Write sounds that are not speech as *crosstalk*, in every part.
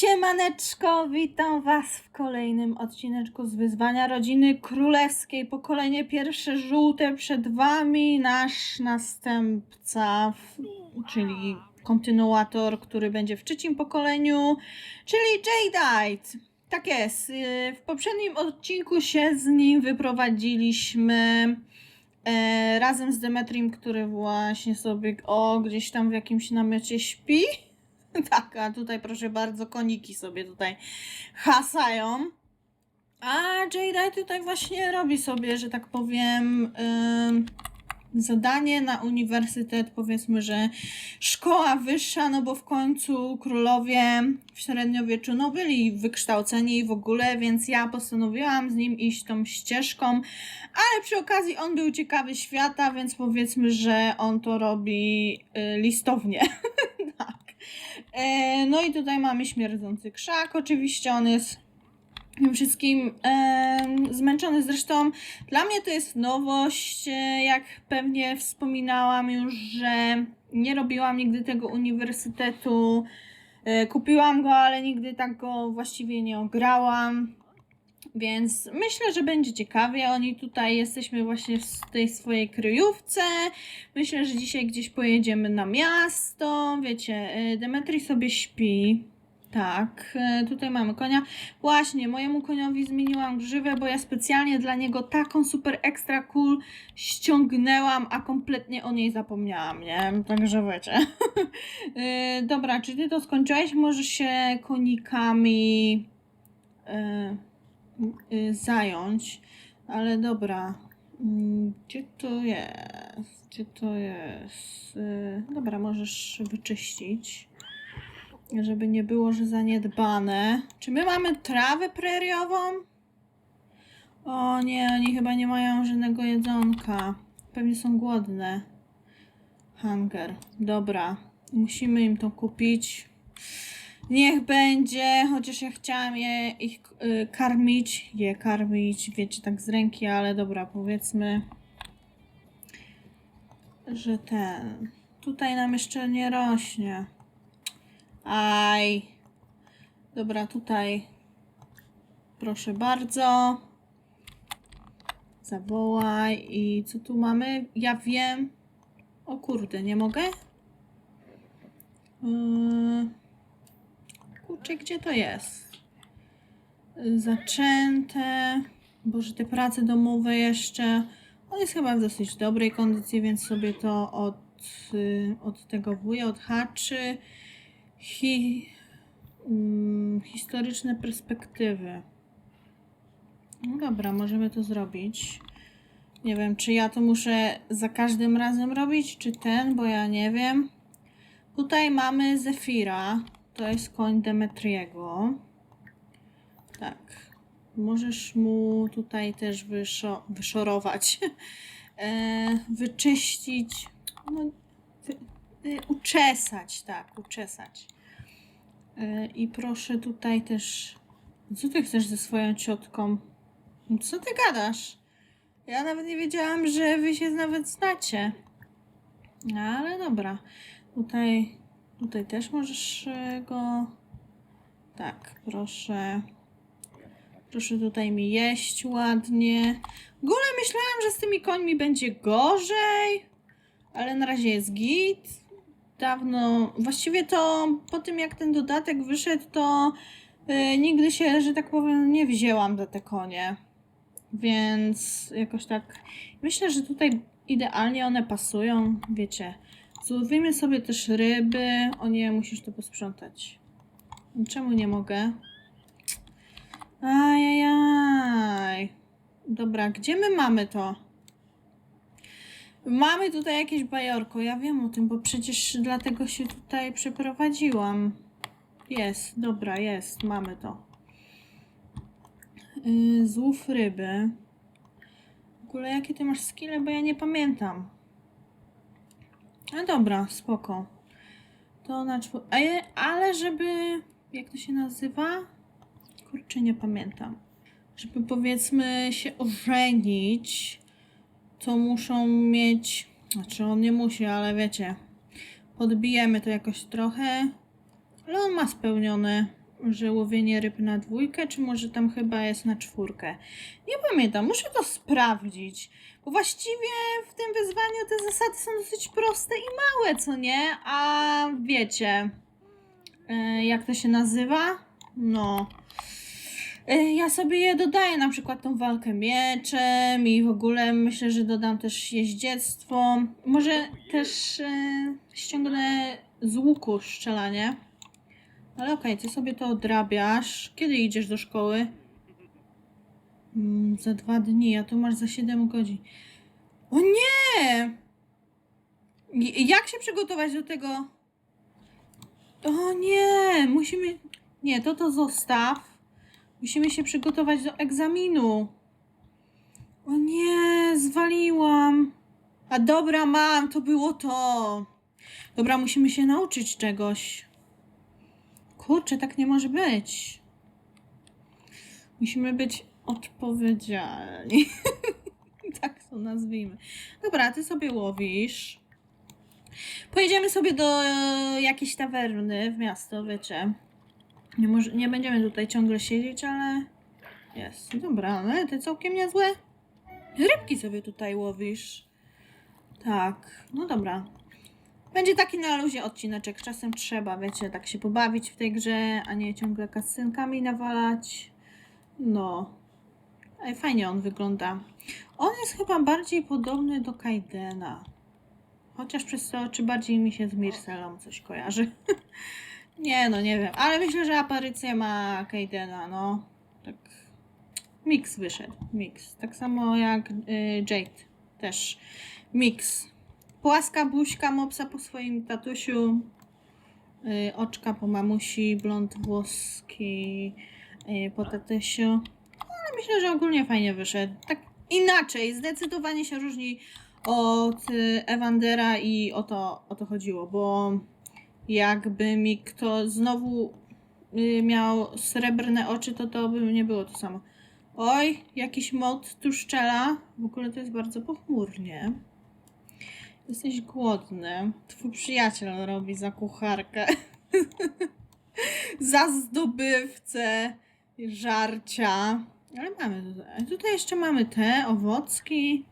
Siemaneczko, witam Was w kolejnym odcineczku z Wyzwania Rodziny Królewskiej. Pokolenie pierwsze żółte przed Wami, nasz następca, czyli kontynuator, który będzie w trzecim pokoleniu, czyli Jadeite. Tak jest, yy, w poprzednim odcinku się z nim wyprowadziliśmy e, razem z Demetrim, który właśnie sobie o gdzieś tam w jakimś namiocie śpi. *laughs* Tak, a tutaj proszę bardzo, koniki sobie tutaj hasają. A Jada tutaj właśnie robi sobie, że tak powiem, ym, zadanie na uniwersytet, powiedzmy, że szkoła wyższa, no bo w końcu królowie w średniowieczu no byli wykształceni w ogóle, więc ja postanowiłam z nim iść tą ścieżką, ale przy okazji on był ciekawy świata, więc powiedzmy, że on to robi y, listownie. *laughs* E, no i tutaj mamy śmierdzący krzak. Oczywiście on jest tym wszystkim em, zmęczony. Zresztą dla mnie to jest nowość. e, Jak pewnie wspominałam już, że nie robiłam nigdy tego uniwersytetu. E, Kupiłam go, ale nigdy tak go właściwie nie ograłam. Więc myślę, że będzie ciekawie. Oni tutaj jesteśmy właśnie w tej swojej kryjówce. Myślę, że dzisiaj gdzieś pojedziemy na miasto. Wiecie, y, Demetri sobie śpi. Tak, y, tutaj mamy konia. Właśnie, mojemu koniowi zmieniłam grzywę, bo ja specjalnie dla niego taką super extra cool ściągnęłam, a kompletnie o niej zapomniałam, nie? Także wiecie. *laughs* Y, Dobra, czy ty to skończyłeś? Możesz się konikami y, y, zająć, ale dobra. Mm, Gdzie to jest? Gdzie to jest? Y, Dobra, możesz wyczyścić, żeby nie było, że zaniedbane. Czy my mamy trawę preriową? O nie, oni chyba nie mają żadnego jedzonka. Pewnie są głodne. Hunger. Dobra, musimy im to kupić. Niech będzie, chociaż ja chciałam je ich y, karmić, je karmić, wiecie, tak z ręki, ale dobra, powiedzmy, że ten. Tutaj nam jeszcze nie rośnie. Aj. Dobra, tutaj. Proszę bardzo. Zawołaj. I co tu mamy? Ja wiem. O kurde, nie mogę? Yy... Kurczę, gdzie to jest? Zaczęte. Boże, te prace domowe jeszcze. On jest chyba w dosyć dobrej kondycji, więc sobie to od, y, od tego wuja, od haczy. Hi, mm, historyczne perspektywy. No dobra, możemy to zrobić. Nie wiem, czy ja to muszę za każdym razem robić, czy ten, bo ja nie wiem. Tutaj mamy Zefira. To jest koń Demetriego. Tak. Możesz mu tutaj też wyszo wyszorować. *laughs* e, wyczyścić. No, wy y, uczesać, tak, uczesać. E, I proszę tutaj też. Co ty chcesz ze swoją ciotką? Co ty gadasz? Ja nawet nie wiedziałam, że wy się nawet znacie. No, ale dobra. Tutaj, tutaj też możesz e, go. Tak, proszę. Proszę tutaj mi jeść ładnie. W ogóle myślałam, że z tymi końmi będzie gorzej, ale na razie jest git. Dawno, właściwie to po tym jak ten dodatek wyszedł, to y, nigdy się, że tak powiem, nie wzięłam za te konie. Więc jakoś tak myślę, że tutaj idealnie one pasują, wiecie. Złowimy sobie też ryby. O nie, musisz to posprzątać. Czemu nie mogę? Ajajaj. Dobra, gdzie my mamy to? Mamy tutaj jakieś bajorko. Ja wiem o tym, bo przecież dlatego się tutaj przeprowadziłam. Jest, dobra, jest, mamy to. Yy, złów ryby. W ogóle jakie ty masz skille, bo ja nie pamiętam. No dobra, spoko. To na czwór... Ale, żeby... Jak to się nazywa? Kurczę, nie pamiętam. Żeby powiedzmy się ożenić, to muszą mieć. Znaczy, on nie musi, ale wiecie. Podbijemy to jakoś trochę. Ale on ma spełnione że łowienie ryb na dwójkę, czy może tam chyba jest na czwórkę. Nie pamiętam, muszę to sprawdzić. Bo właściwie w tym wyzwaniu te zasady są dosyć proste i małe, co nie? A wiecie, e, jak to się nazywa? No. E, Ja sobie je dodaję, na przykład tą walkę mieczem i w ogóle myślę, że dodam też jeździectwo. Może też e, ściągnę z łuku strzelanie. Ale okej, ty sobie to odrabiasz. Kiedy idziesz do szkoły? Mm, za dwa dni, a tu masz za 7 godzin. O nie! Jak się przygotować do tego? O nie! Musimy. Nie, to to zostaw. Musimy się przygotować do egzaminu. O nie, zwaliłam. A dobra, mam, to było to. Dobra, musimy się nauczyć czegoś. Kurczę, tak nie może być. Musimy być odpowiedzialni. *laughs* tak to nazwijmy. Dobra, ty sobie łowisz. Pojedziemy sobie do e, jakiejś tawerny w miasto, wiecie. Nie, może, nie będziemy tutaj ciągle siedzieć, ale jest. Dobra, ale ty całkiem niezłe. Rybki sobie tutaj łowisz. Tak, no dobra. Będzie taki na luzie odcineczek. Czasem trzeba, wiecie, tak się pobawić w tej grze, a nie ciągle kasynkami nawalać. No. Fajnie on wygląda. On jest chyba bardziej podobny do Kaidena. Chociaż przez te oczy bardziej mi się z Mirselą coś kojarzy. *laughs* nie no, nie wiem. Ale myślę, że aparycja ma Kaidena, no. Tak. Mix wyszedł. Mix. Tak samo jak y, Jade. Też. Mix. Płaska buźka mopsa po swoim tatusiu. Y, oczka po mamusi, blond włoski y, po tatusiu. Ale myślę, że ogólnie fajnie wyszedł. Tak inaczej, zdecydowanie się różni od y, Ewandera i o to, o to chodziło, bo jakby mi kto znowu miał srebrne oczy, to to by nie było to samo. Oj, jakiś mod tu szczela. W ogóle to jest bardzo pochmurnie. Jesteś głodny. Twój przyjaciel robi za kucharkę. *laughs* za zdobywcę żarcia. Ale mamy tutaj. Tutaj jeszcze mamy te owocki.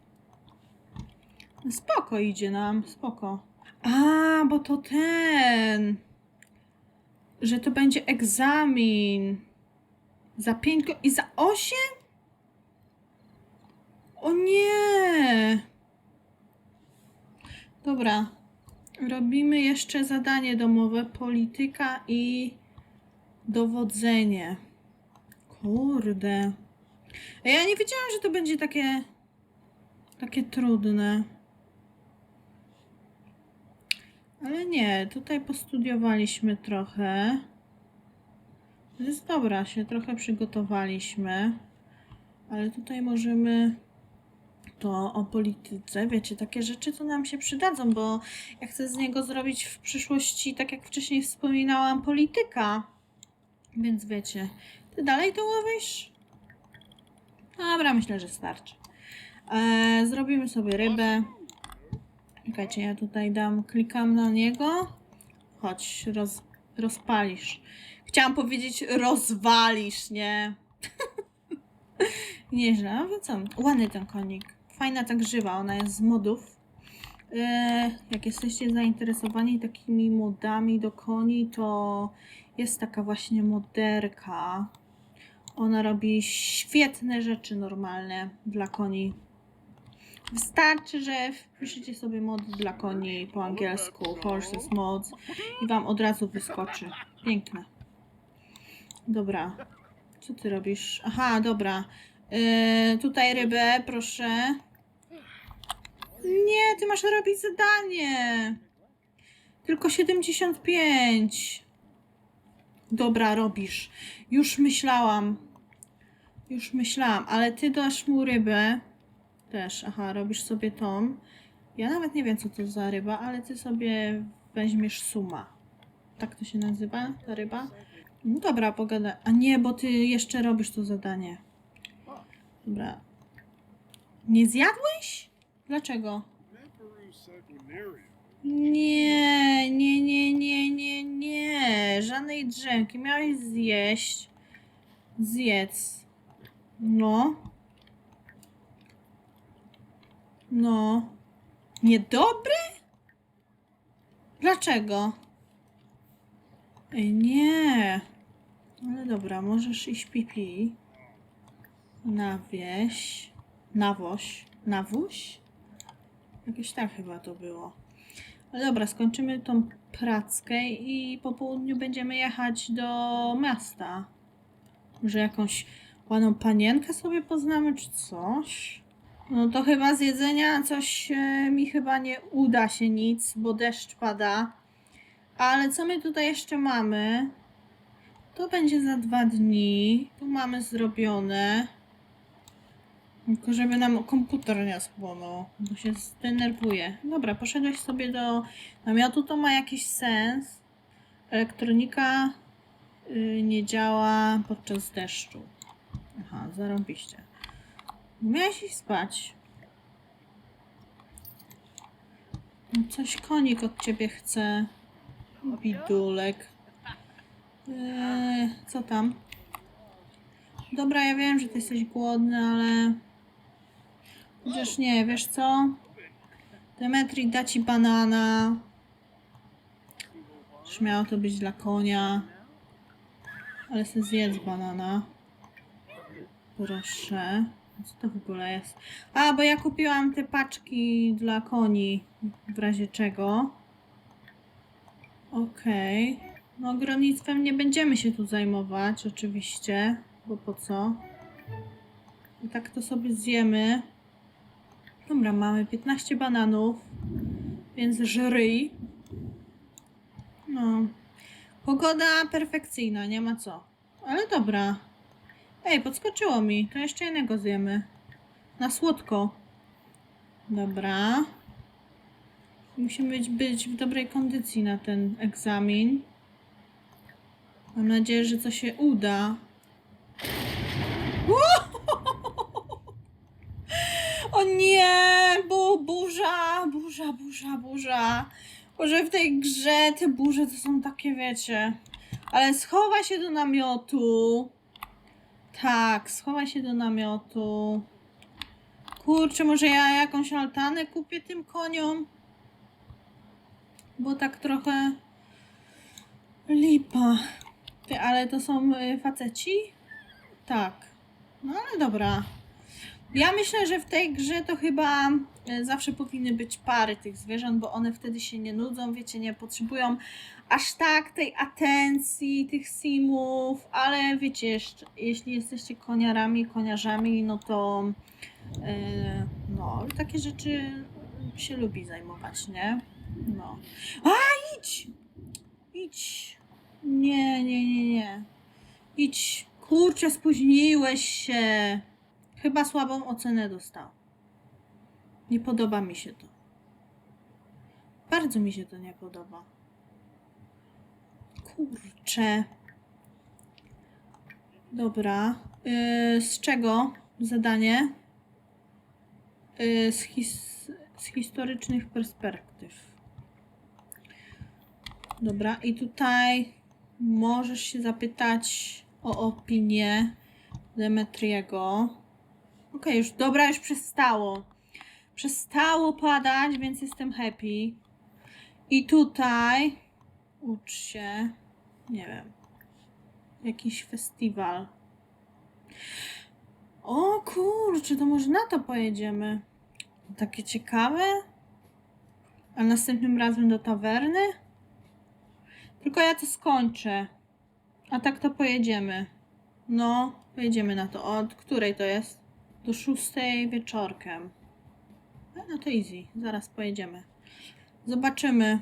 Spoko idzie nam, spoko. A, bo to ten. Że to będzie egzamin. Za pięć i za osiem? O nie! Dobra. Robimy jeszcze zadanie domowe. Polityka i dowodzenie. Kurde. Ja nie wiedziałam, że to będzie takie takie trudne. Ale nie, tutaj postudiowaliśmy trochę. Jest dobra, się trochę przygotowaliśmy. Ale tutaj możemy to o polityce, wiecie, takie rzeczy to nam się przydadzą, bo ja chcę z niego zrobić w przyszłości, tak jak wcześniej wspominałam, polityka. Więc wiecie, ty dalej to łowisz? Dobra, myślę, że starczy. E, zrobimy sobie rybę. Czekajcie, ja tutaj dam, klikam na niego. Chodź, roz, rozpalisz. Chciałam powiedzieć rozwalisz, nie? *laughs* Nieźle, ale co? Ładny ten konik. Fajna ta grzywa, ona jest z modów. E, jak jesteście zainteresowani takimi modami do koni, to jest taka właśnie moderka. Ona robi świetne rzeczy normalne dla koni. Wystarczy, że wpiszecie sobie mod dla koni po angielsku, horses mods i wam od razu wyskoczy. Piękne. Dobra. Co ty robisz? Aha, dobra. Yy, tutaj rybę, proszę. Nie, ty masz robić zadanie. Tylko 75. Dobra, robisz. Już myślałam. Już myślałam, ale ty dasz mu rybę. Też, aha, robisz sobie tą. Ja nawet nie wiem, co to za ryba, ale ty sobie weźmiesz suma. Tak to się nazywa, ta ryba? No dobra, pogadaj. A nie, bo ty jeszcze robisz to zadanie. Dobra. Nie zjadłeś? Dlaczego? Nie, nie, nie, nie, nie, nie. Żadnej drzemki. Miałeś zjeść. Zjedz. No. No. Niedobry? Dlaczego? Ej, nie. Ale dobra, możesz iść pipi. Na wieś. Nawoś. Nawóź? Jakieś tak chyba to było. Ale dobra, skończymy tą prackę i po południu będziemy jechać do miasta. Może jakąś ładną panienkę sobie poznamy, czy coś? No to chyba z jedzenia coś e, mi chyba nie uda się nic, bo deszcz pada. Ale co my tutaj jeszcze mamy? To będzie za dwa dni. Tu mamy zrobione. Tylko żeby nam komputer nie spłonął, bo się zdenerwuje. Dobra, poszedłeś sobie do namiotu, to ma jakiś sens. Elektronika y, nie działa podczas deszczu. Aha, zarąbiście. Miałeś iść spać. No Coś konik od ciebie chce. Bidulek. Eee, co tam? Dobra, ja wiem, że ty jesteś głodny, ale... Chociaż nie, wiesz co? Demetri da ci banana. Już miało to być dla konia. Ale sobie zjedz banana. Proszę. Co to w ogóle jest? A, bo ja kupiłam te paczki dla koni. W razie czego. Okej. No, ogrodnictwem nie będziemy się tu zajmować, oczywiście. Bo po co? I tak to sobie zjemy. Dobra, mamy 15 bananów. Więc żryj. No. Pogoda perfekcyjna, nie ma co. Ale dobra. Ej, podskoczyło mi. To jeszcze jednego zjemy. Na słodko. Dobra. Musimy być, w dobrej kondycji na ten egzamin. Mam nadzieję, że to się uda. O nie! Bu, burza, burza, burza, burza. Może w tej grze te burze to są takie, wiecie. Ale schowaj się do namiotu. Tak, schowaj się do namiotu. Kurczę, może ja jakąś altanę kupię tym koniom? Bo tak trochę lipa. Ty, ale to są y, faceci? Tak. No ale dobra. Ja myślę, że w tej grze to chyba e, zawsze powinny być pary tych zwierząt, bo one wtedy się nie nudzą, wiecie, nie potrzebują aż tak tej atencji, tych simów, ale wiecie, jeśli jesteście koniarami, koniarzami, no to e, no, takie rzeczy się lubi zajmować, nie? No. A, idź! Idź! Nie, nie, nie, nie. Idź. Kurczę, spóźniłeś się. Chyba słabą ocenę dostał. Nie podoba mi się to. Bardzo mi się to nie podoba. Kurczę. Dobra. Yy, z czego zadanie? Yy, z, his- z historycznych perspektyw. Dobra, i tutaj możesz się zapytać o opinię Demetriego. Okej, już dobra, już przestało. Przestało padać, więc jestem happy. I tutaj ucz się, nie wiem, jakiś festiwal. O kurczę, to może na to pojedziemy. Takie ciekawe. A następnym razem do tawerny? Tylko ja to skończę. A tak to pojedziemy. No, pojedziemy na to. Od której to jest? Do szóstej wieczorkiem. No to easy. Zaraz pojedziemy. Zobaczymy,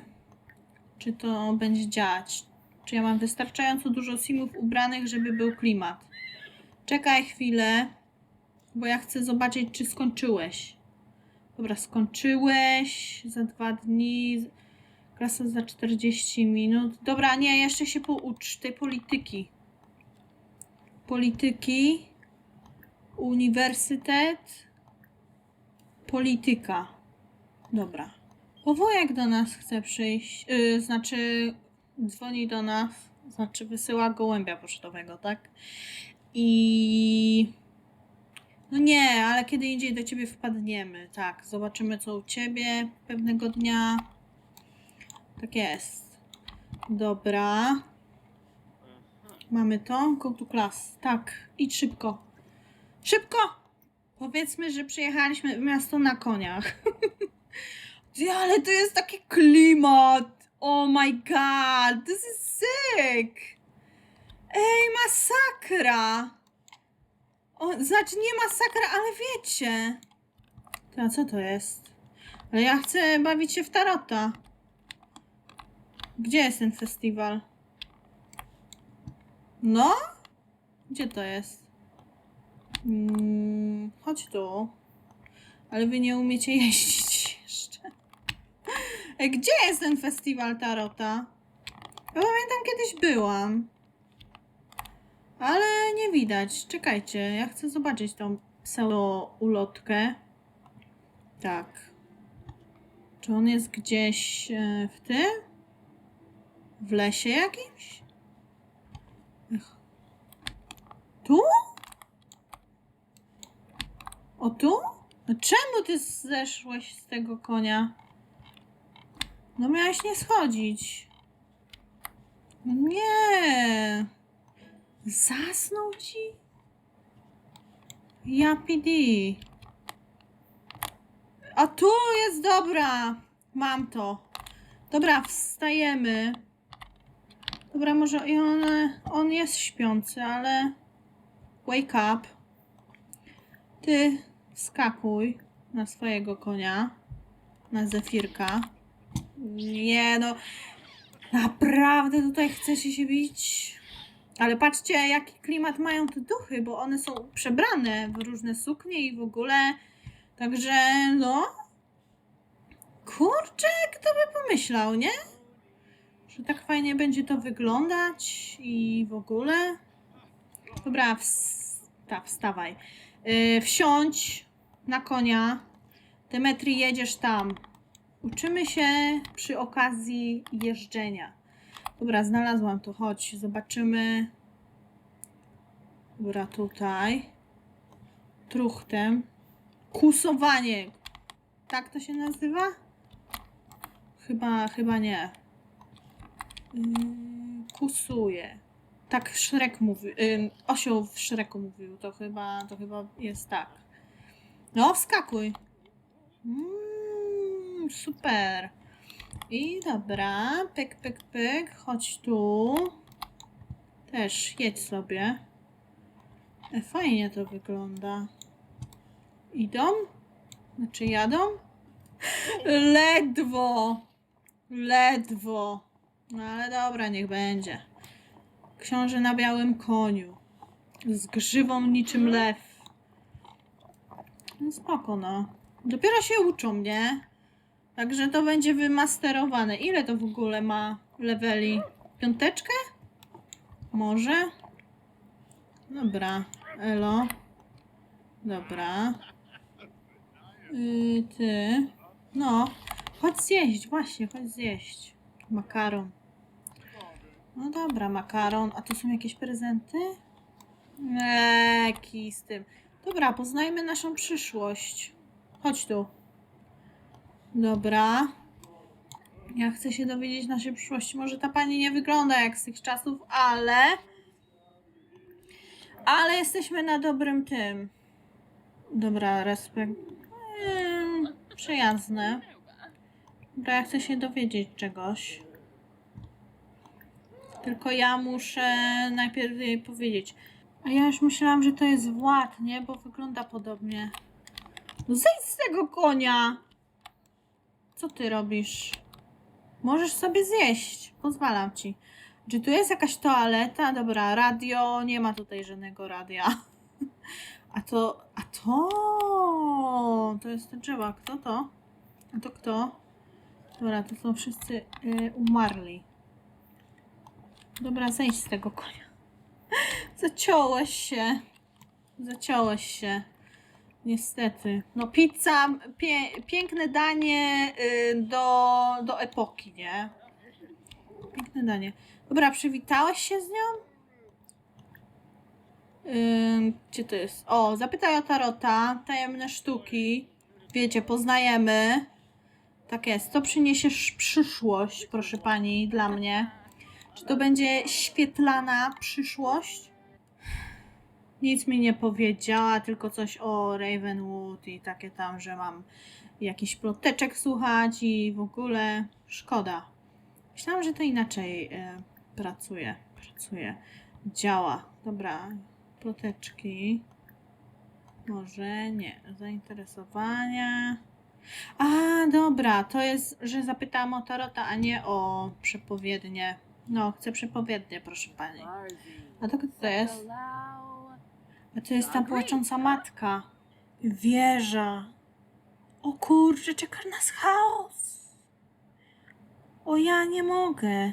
czy to będzie działać. Czy ja mam wystarczająco dużo simów ubranych, żeby był klimat. Czekaj chwilę, bo ja chcę zobaczyć, czy skończyłeś. Dobra, skończyłeś za dwa dni. Klasa za 40 minut. Dobra, nie, jeszcze się poucz tej polityki. Polityki. Uniwersytet. Polityka. Dobra. Powojek do nas chce przyjść, yy, znaczy dzwoni do nas, znaczy wysyła gołębia pocztowego, tak? I no nie, ale kiedy indziej do ciebie wpadniemy, tak. Zobaczymy co u ciebie pewnego dnia. Tak jest. Dobra. Mamy to. Go to class. Tak. Idź szybko. Szybko! Powiedzmy, że przyjechaliśmy w miasto na koniach. *laughs* Ale to jest taki klimat. Oh my god. This is sick. Ej, masakra. O, znaczy nie masakra, ale wiecie. Ty, a co to jest? Ale ja chcę bawić się w tarota. Gdzie jest ten festiwal? No? Gdzie to jest? Mm, chodź tu. Ale wy nie umiecie *laughs* jeździć jeszcze. Ej, gdzie jest ten festiwal tarota? Ja pamiętam kiedyś byłam. Ale nie widać. Czekajcie, ja chcę zobaczyć tą pseudo ulotkę. Tak. Czy on jest gdzieś e, w tym? W lesie jakimś? Tu? O tu? No czemu ty zeszłeś z tego konia? No miałeś nie schodzić. No nie. Zasnął ci? Ja PD. A tu jest dobra. Mam to. Dobra, wstajemy. Dobra, może i on, on jest śpiący, ale wake up. Ty skakuj na swojego konia, na zefirka. Nie no, naprawdę tutaj chcecie się bić? Ale patrzcie, jaki klimat mają te duchy, bo one są przebrane w różne suknie i w ogóle. Także, no. Kurczę, kto by pomyślał, nie? Że tak fajnie będzie to wyglądać i w ogóle. Dobra, wsta wstawaj. Yy, wsiądź na konia. Demetri, jedziesz tam. Uczymy się przy okazji jeżdżenia. Dobra, znalazłam to. Chodź, zobaczymy. Dobra, tutaj. Truchtem. Kusowanie. Tak to się nazywa? Chyba, chyba nie. Yy, kusuje. Tak Szrek mówi. Yy, osioł w Szreku mówił. To chyba, to chyba jest tak. No, wskakuj. Mm, super. I dobra, pyk, pyk, pyk, chodź tu. Też jedź sobie. E, fajnie to wygląda. Idą? Znaczy jadą? Ledwo. Ledwo. No ale dobra, niech będzie. Książę na białym koniu. Z grzywą niczym lew. No spoko, no. Dopiero się uczą, nie? Także to będzie wymasterowane. Ile to w ogóle ma leveli? Piąteczkę? Może? Dobra. Elo. Dobra. Yy, ty. No. Chodź zjeść, właśnie, chodź zjeść. Makaron. No dobra, makaron. A to są jakieś prezenty? Eee, z tym. Dobra, poznajmy naszą przyszłość. Chodź tu. Dobra. Ja chcę się dowiedzieć naszej przyszłości. Może ta pani nie wygląda jak z tych czasów, ale. Ale jesteśmy na dobrym tym. Dobra, respekt. Hmm, przyjazne. Dobra, ja chcę się dowiedzieć czegoś. Tylko ja muszę najpierw jej powiedzieć. A ja już myślałam, że to jest Wład, nie? Bo wygląda podobnie. No zejdź z tego konia! Co ty robisz? Możesz sobie zjeść. Pozwalam ci. Czy tu jest jakaś toaleta? Dobra, radio. Nie ma tutaj żadnego radia. *laughs* A to. A to. To jest ten drzewa. Kto to? A to kto? Dobra, to są wszyscy y, umarli. Dobra, zejdź z tego konia. Zaciąłeś się. Zaciąłeś się. Niestety. No pizza, pie, piękne danie y, do, do epoki, nie? Piękne danie. Dobra, przywitałeś się z nią? Gdzie to jest? O, zapytaj o Tarota. Tajemne sztuki. Wiecie, poznajemy. Tak jest. Co przyniesiesz przyszłość, proszę pani, dla mnie? Czy to będzie świetlana przyszłość? Nic mi nie powiedziała, tylko coś o Ravenwood i takie tam, że mam jakiś ploteczek słuchać i w ogóle szkoda. Myślałam, że to inaczej e, pracuje. Pracuje. Działa. Dobra. Ploteczki. Może nie. Zainteresowania. A, dobra. To jest, że zapytałam o Tarota, a nie o przepowiednie. No, chcę przepowiednie, proszę pani. A to kto to jest? A to jest ta płacząca matka. Wieża. O kurczę, czeka nas chaos. O ja nie mogę.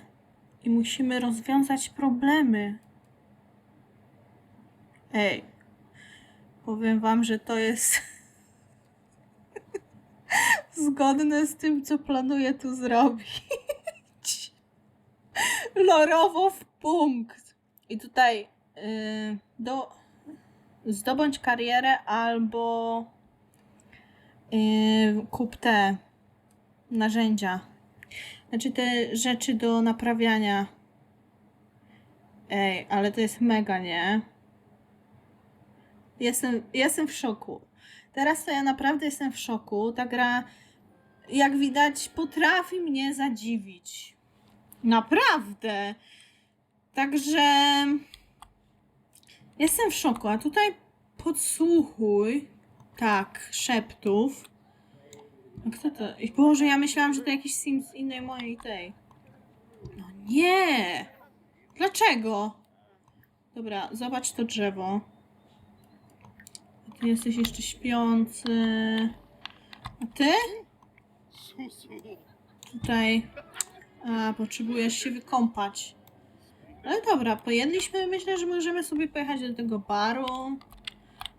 I musimy rozwiązać problemy. Ej. Powiem wam, że to jest *laughs* zgodne z tym, co planuję tu zrobić. Lorowo w punkt. I tutaj yy, do zdobądź karierę albo yy, kup te narzędzia. Znaczy te rzeczy do naprawiania. Ej, ale to jest mega, nie? Jestem, jestem w szoku. Teraz to ja naprawdę jestem w szoku. Ta gra, jak widać, potrafi mnie zadziwić. Naprawdę. Także jestem w szoku. A tutaj podsłuchuj. Tak, szeptów. A kto to? Boże, ja myślałam, że to jakiś sim z innej mojej tej. No nie! Dlaczego? Dobra, zobacz to drzewo. Ty jesteś jeszcze śpiący. A ty? Tutaj. A, potrzebujesz się wykąpać. Ale dobra, pojedliśmy. Myślę, że możemy sobie pojechać do tego baru.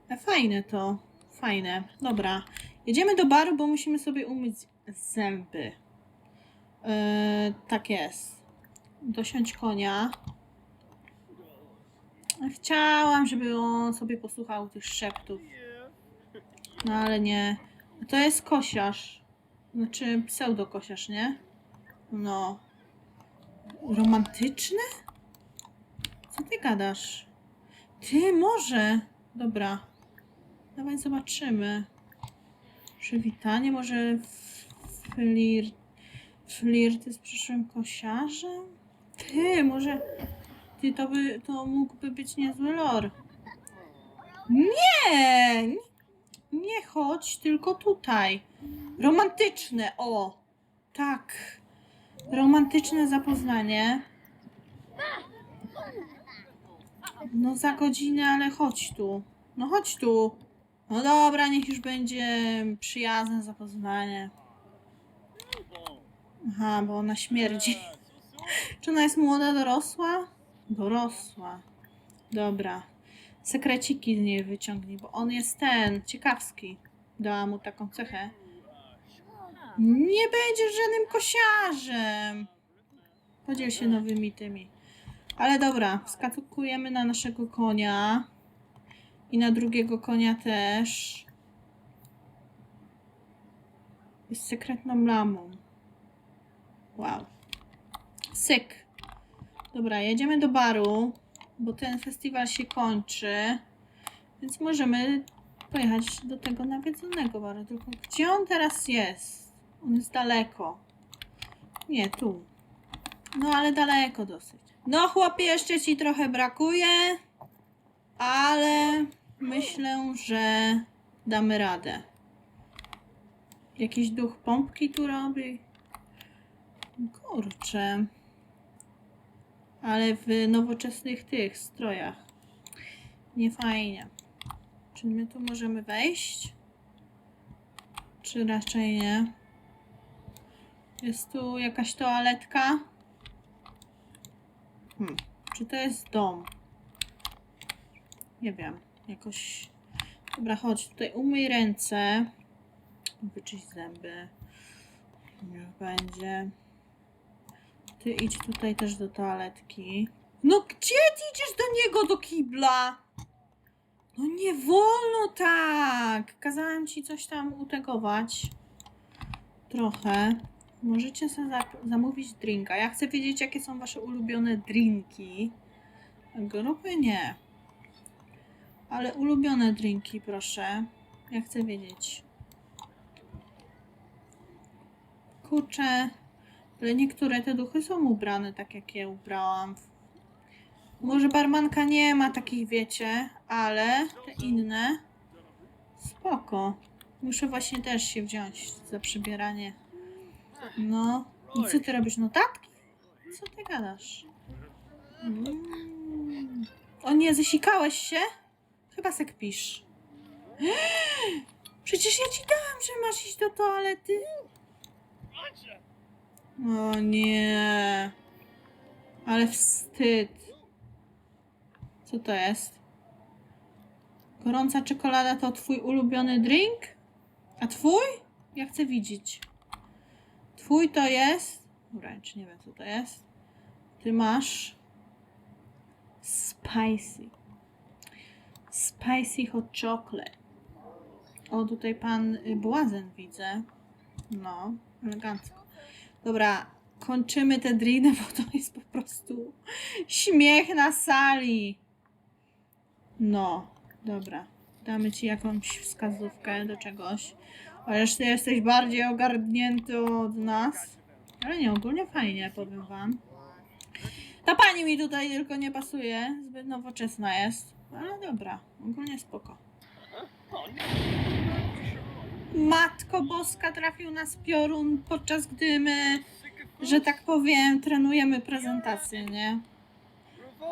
E, Fajne to. Fajne. Dobra. Jedziemy do baru, bo musimy sobie umyć zęby. E, tak jest. Dosiąść konia. Chciałam, żeby on sobie posłuchał tych szeptów. No ale nie. To jest kosiarz. Znaczy pseudokosiarz, nie? No. Romantyczne? Co ty gadasz? Ty, może. Dobra. Dawaj zobaczymy. Przywitanie, może f- flir... flirty z przyszłym kosiarzem? Ty, może... Ty, to by... to mógłby być niezły lor. Nie, nie chodź, tylko tutaj. Romantyczne, o! Tak. Romantyczne zapoznanie. No za godzinę, ale chodź tu. No chodź tu. No dobra, niech już będzie przyjazne zapoznanie. Aha, bo ona śmierdzi. Czy ona jest młoda, dorosła? Dorosła. Dobra. Sekreciki z niej wyciągnij, bo on jest ten, ciekawski. Dała mu taką cechę. Nie będziesz żadnym kosiarzem. Podziel się nowymi tymi. Ale dobra, skakujemy na naszego konia. I na drugiego konia też. Jest sekretną lamą. Wow. Syk. Dobra, jedziemy do baru, bo ten festiwal się kończy. Więc możemy pojechać do tego nawiedzonego baru. Tylko gdzie on teraz jest? On jest daleko. Nie, tu. No ale daleko dosyć. No chłopie, jeszcze ci trochę brakuje, ale myślę, że damy radę. Jakiś duch pompki tu robi. Kurczę. Ale w nowoczesnych tych strojach. Nie fajnie. Czy my tu możemy wejść? Czy raczej nie? Jest tu jakaś toaletka? Hmm. Czy to jest dom? Nie wiem. Jakoś Dobra, chodź, tutaj umyj ręce. Wyczyść zęby. Niech będzie. Ty idź tutaj też do toaletki. No gdzie ty idziesz do niego, do kibla? No nie wolno tak! Kazałem ci coś tam utegować. Trochę. Możecie sobie za- zamówić drinka. Ja chcę wiedzieć, jakie są wasze ulubione drinki. Grupy nie. Ale ulubione drinki, proszę. Ja chcę wiedzieć. Kurczę. Ale niektóre te duchy są ubrane tak, jak je ubrałam. Może barmanka nie ma takich, wiecie, ale te inne spoko. Muszę właśnie też się wziąć za przybieranie. No. I co ty robisz? Notatki? Co ty gadasz? Mm. O nie, zesikałeś się? Chyba se kpisz. *gasps* Przecież ja ci dałam, że masz iść do toalety. O nie. Ale wstyd. Co to jest? Gorąca czekolada to twój ulubiony drink? A twój? Ja chcę widzieć. Twój to jest. Wręcz nie wiem, co to jest. Ty masz. Spicy. Spicy hot chocolate. O, tutaj pan y, Błazen widzę. No, elegancko. Dobra, kończymy te driny, *laughs* bo to jest po prostu śmiech na sali. No, dobra. Damy ci jakąś wskazówkę do czegoś. Chociaż ty jesteś bardziej ogarnięty od nas. Ale nie, ogólnie fajnie, powiem wam. Ta pani mi tutaj tylko nie pasuje. Zbyt nowoczesna jest. Ale dobra, ogólnie spoko. Matko Boska trafił nas piorun, podczas gdy my, że tak powiem, trenujemy prezentację, nie?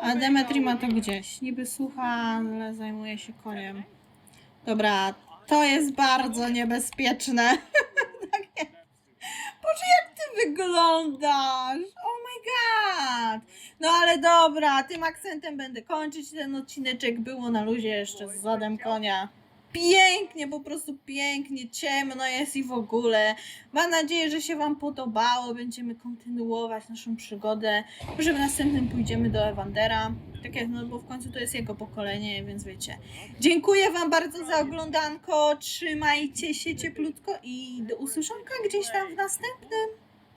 A Demetri ma to gdzieś. Niby słucha, ale zajmuje się koniem. Dobra, to jest bardzo niebezpieczne. *laughs* tak jest. Boże, jak ty wyglądasz? Oh my god! No ale dobra, tym akcentem będę kończyć ten odcineczek. Było na luzie jeszcze z zadem konia pięknie, po prostu pięknie, ciemno jest i w ogóle. Mam nadzieję, że się Wam podobało. Będziemy kontynuować naszą przygodę. Może w następnym pójdziemy do Ewandera. Tak jak, no bo w końcu to jest jego pokolenie, więc wiecie. Dziękuję Wam bardzo za oglądanko. Trzymajcie się cieplutko i do usłyszonka gdzieś tam w następnym.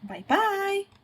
Bye bye!